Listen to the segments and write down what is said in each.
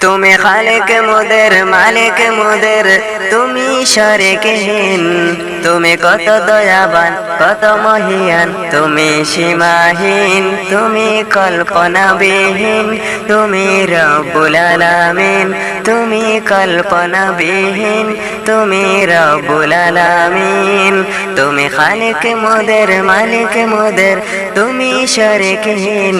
তুমি খালেক মোদের মালিক মোদের তুমি সরেকহীন তুমি কত দয়াবান, কত মহিয়ান, তুমি সীমাহীন, তুমি কল্পনাবিহীন, তুমি রব্বুল আলামিন, তুমি কল্পনাবিহীন, তুমি রব্বুল আলামিন, তুমি খালিক মোদের মালিক মোদের, তুমি শরিকহীন,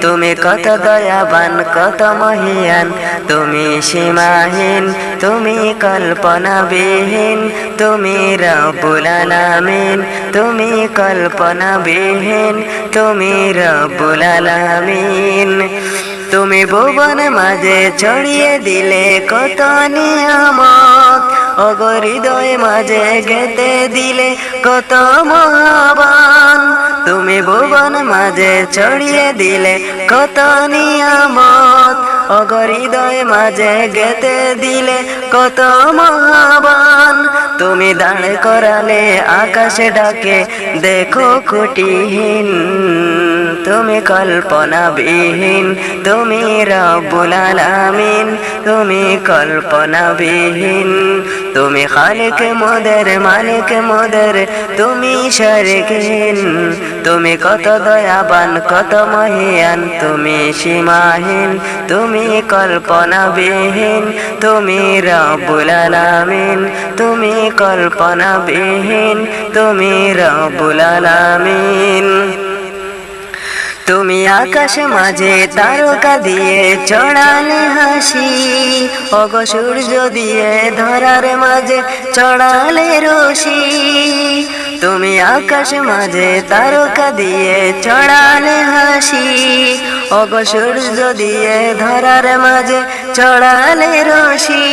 তুমি কত দয়াবান, কত মহিয়ান, তুমি সীমাহীন, তুমি কল্পনাবিহীন, তুমি রব্বুল আলামিন, তুমি কল্পনাবিহীন, তুমি রব্বুল আলামিন। তুমি ভুবন মাঝে ছড়িয়ে দিলে কত নিয়ামত অগরিদয় মাঝে গেতে দিলে কত মহাবান। তুমি ভুবন মাঝে ছড়িয়ে দিলে কত নিয়ামত অগরিদয় মাঝে গেতে দিলে কত মহাবান। তুমি দাঁড় করালে আকাশে ডাকে দেখো কুটিহীন। তুমি কল্পনাবিহীন, তুমি রব্বুল আলামিন, তুমি কল্পনাবিহীন। তুমি খালিক মোদের, মালিক মোদের, তুমি শরিকহীন। তুমি কত দয়াবান, কত মহিয়ান, তুমি সীমাহীন। তুমি কল্পনাবিহীন, তুমি রব্বুল আলামিন। তুমি কল্পনাবিহীন, তুমি রব্বুল আলামিন। তুমি আকাশ মাঝে তারকা দিয়ে চড়ালে হাসি। অগ সূর্য দিয়ে ধরার মাঝে চড়ালে রশি। তুমি আকাশ মাঝে তারকা দিয়ে চড়ালে হাসি। অগ সূর্য দিয়ে ধরার মাঝে চড়ালে রশি।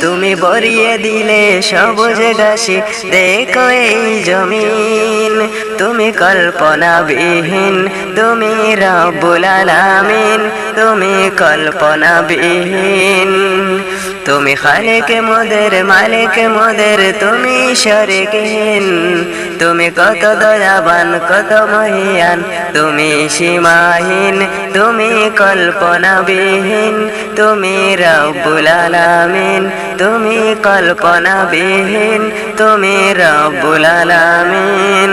তুমি বরিয়ে দিলে সবুজ গাছি দেখো এই জমিন। তুমি কল্পনাবিহীন, তুমি রব্বুল আলামিন, তুমি কল্পনাবিহীন। তুমি খালিক মোদের, মালিক মোদের, তুমি শরিকহীন। তুমি কত দয়াবান, কত মহিয়ান, তুমি সীমাহীন, তুমি কল্পনাবিহীন। তুমি রব্বুল আলামিন, তুমি কল্পনাবিহীন, তুমি রব্বুল আলামিন।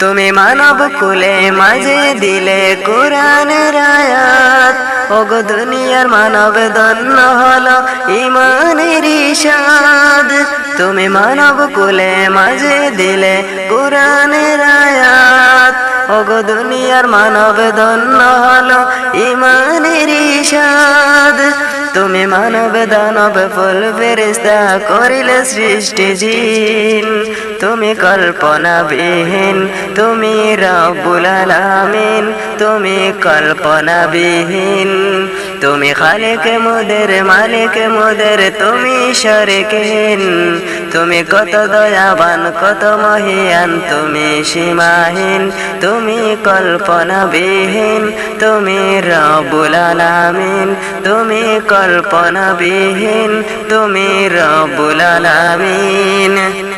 তুমি মানব কুলে মাঝে দিলে কোরআন রায়াত। ওগো দুনিয়ার মানব ধন্য হলো ইমানের ইশাদ। তুমি মানব কুলে মাঝে দিলে কোরআন রায়াত। ওগো দুনিয়ার মানব ধন্য হলো ইমানের ইশাদ। তুমি মানব দানব ফুল ফেরিস্তা করিলে সৃষ্টি জিন। তুমি কল্পনাবিহীন, তুমি রব্বুল আলামিন, তুমি কল্পনাবিহীন। তুমি খালিক মোদের মালিক মোদের, তুমি শরিকহীন। তুমি কত দয়াবান, কত মহিয়ান, তুমি সীমাহীন। তুমি কল্পনাবিহীন, তুমি রব্বুল আলামিন। তুমি কল্পনাবিহীন, তুমি রব্বুল আলামিন।